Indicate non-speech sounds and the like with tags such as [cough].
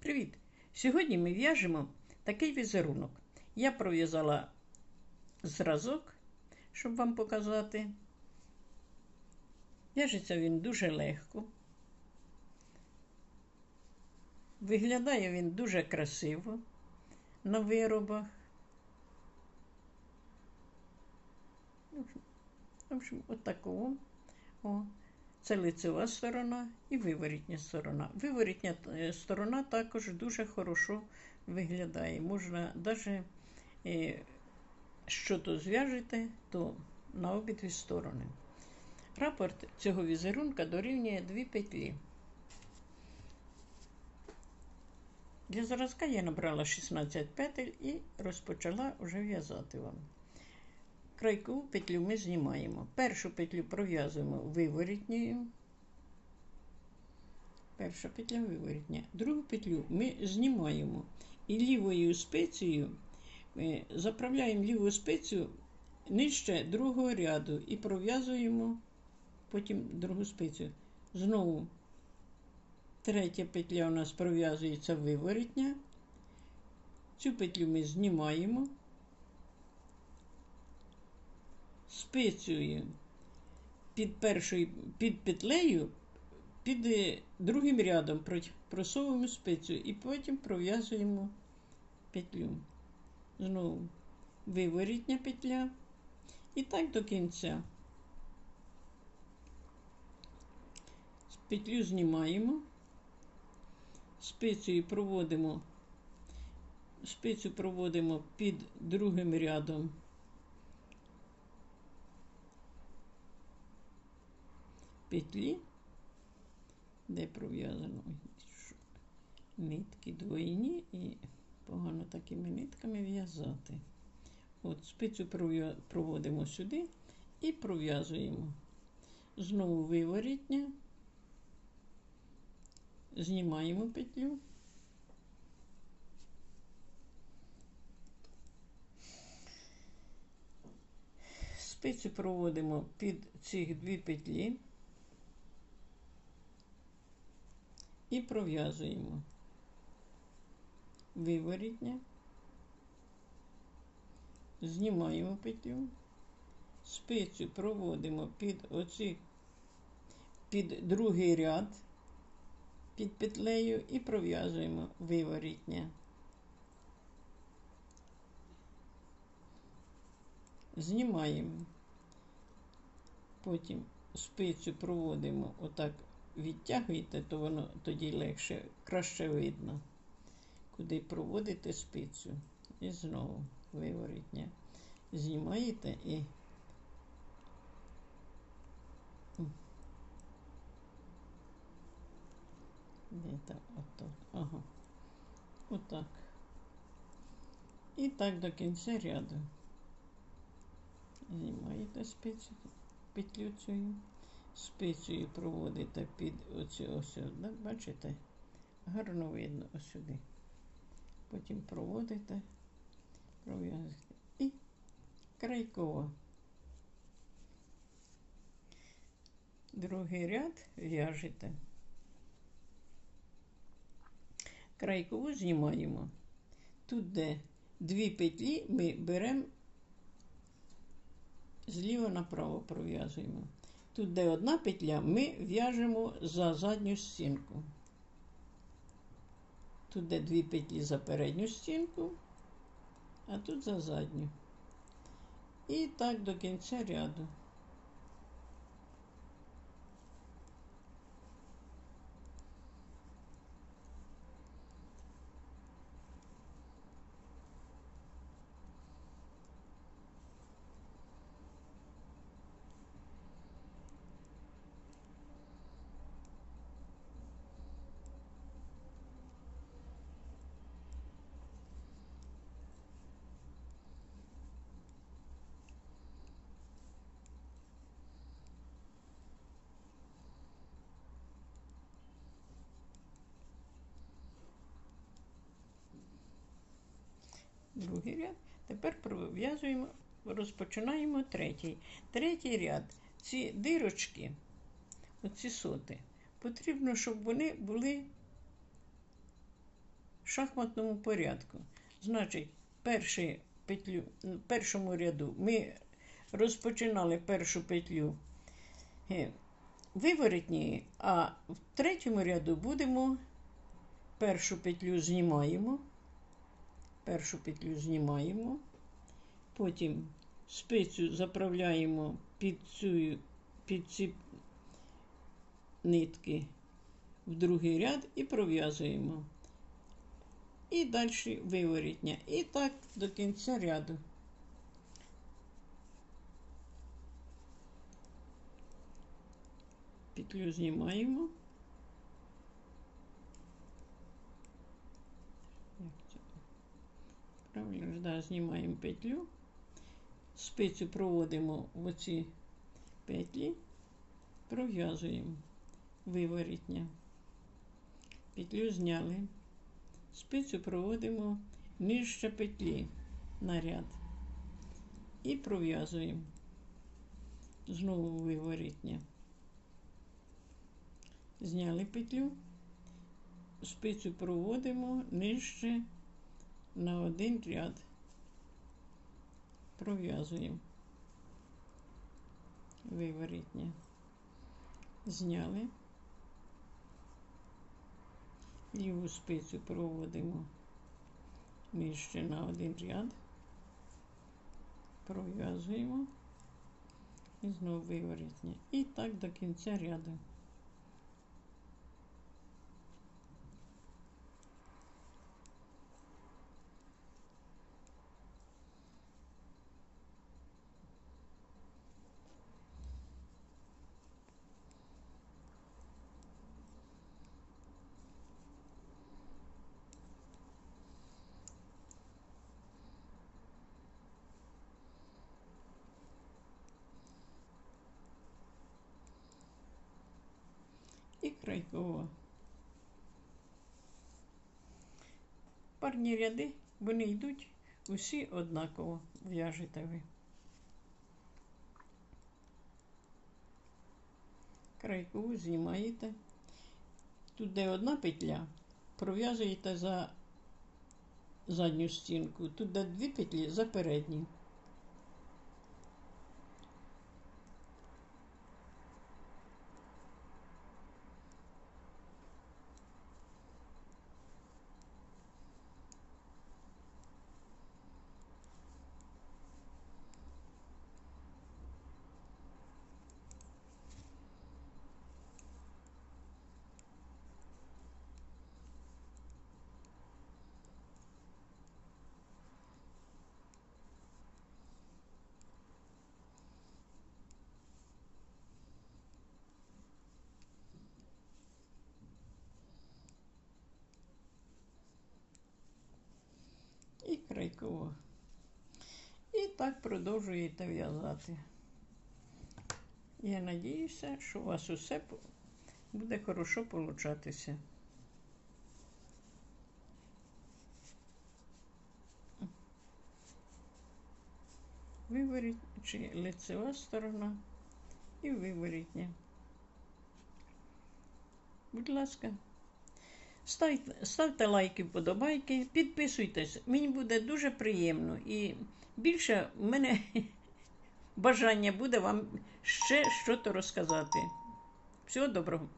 Привіт! Сьогодні ми в'яжемо такий візерунок. Я пров'язала зразок, щоб вам показати. В'яжеться він дуже легко. Виглядає він дуже красиво на виробах. В общем, от такого. О. Це лицева сторона і виворітня сторона. Виворітня е, сторона також дуже хорошо виглядає. Можна навіть е, що то зв'яжете, то на обидві сторони. Рапорт цього візерунка дорівнює дві петлі. Для зразка я набрала 16 петель і розпочала вже в'язати вам. Крайкову петлю ми знімаємо. Першу петлю пров'язуємо виворітньою. Перша петля виворітня. Другу петлю ми знімаємо і лівою спицією ми заправляємо ліву спицю нижче другого ряду і пров'язуємо потім другу спицю. Знову третя петля у нас пров'язується виворітня. Цю петлю ми знімаємо. Спицею під першою під петлею, під е, другим рядом просовуємо спицю і потім пров'язуємо петлю. Знову виворітня петля. І так до кінця. Петлю знімаємо, спицею проводимо, спицю проводимо під другим рядом петлі, де пров'язано нитки двойні і погано такими нитками в'язати. От спицю проводимо сюди і пров'язуємо. Знову виворітня, знімаємо петлю. Спицю проводимо під ці дві петлі. І пров'язуємо. Виворітня, знімаємо петлю, спицю проводимо під оці, під другий ряд, під петлею і пров'язуємо виворітня. Знімаємо, потім спицю проводимо отак відтягуєте, то воно тоді легше, краще видно, куди проводите спицю. І знову виворітня. Знімаєте і Де-то отак. Ага. Отак. І так до кінця ряду. Знімаєте спицю, петлю цю спицею проводите під оці ось, бачите? Гарно видно ось сюди. Потім проводите, пров'язуєте і крайкова. Другий ряд в'яжете. Крайкову знімаємо. Тут, де дві петлі, ми беремо зліва направо пров'язуємо. Тут, де одна петля, ми в'яжемо за задню стінку. Тут де дві петлі за передню стінку, а тут за задню. І так до кінця ряду. Другий ряд. Тепер пров'язуємо, розпочинаємо третій. Третій ряд. Ці дирочки, оці соти, потрібно, щоб вони були в шахматному порядку. Значить, перший петлю, в першому ряду ми розпочинали першу петлю е, виворотньої, а в третьому ряду будемо першу петлю знімаємо, першу петлю знімаємо, потім спицю заправляємо під, цю, під ці нитки в другий ряд і пров'язуємо. І далі виворітня. І так до кінця ряду. Петлю знімаємо. Знімаємо петлю. Спицю проводимо в оці петлі, пров'язуємо виворітня. Петлю зняли. Спицю проводимо нижче петлі на ряд і пров'язуємо знову виворітня. Зняли петлю, спицю проводимо нижче на один ряд. Пров'язуємо виворітня. Зняли. Ліву спицю проводимо нижче на один ряд, пров'язуємо і знову виворітня. І так до кінця ряду. Крайкова. Парні ряди, вони йдуть усі однаково в'яжете ви. Крайкову знімаєте. Тут де одна петля, пров'язуєте за задню стінку, тут де дві петлі за передню. І. І так продовжуєте в'язати. Я надіюся, що у вас усе буде хорошо получатися. Виворіть чи лицева сторона і виворітня. Будь ласка. Ставте, ставте лайки, вподобайки, підписуйтесь. Мені буде дуже приємно. І більше в мене [laughs] бажання буде вам ще щось розказати. Всього доброго.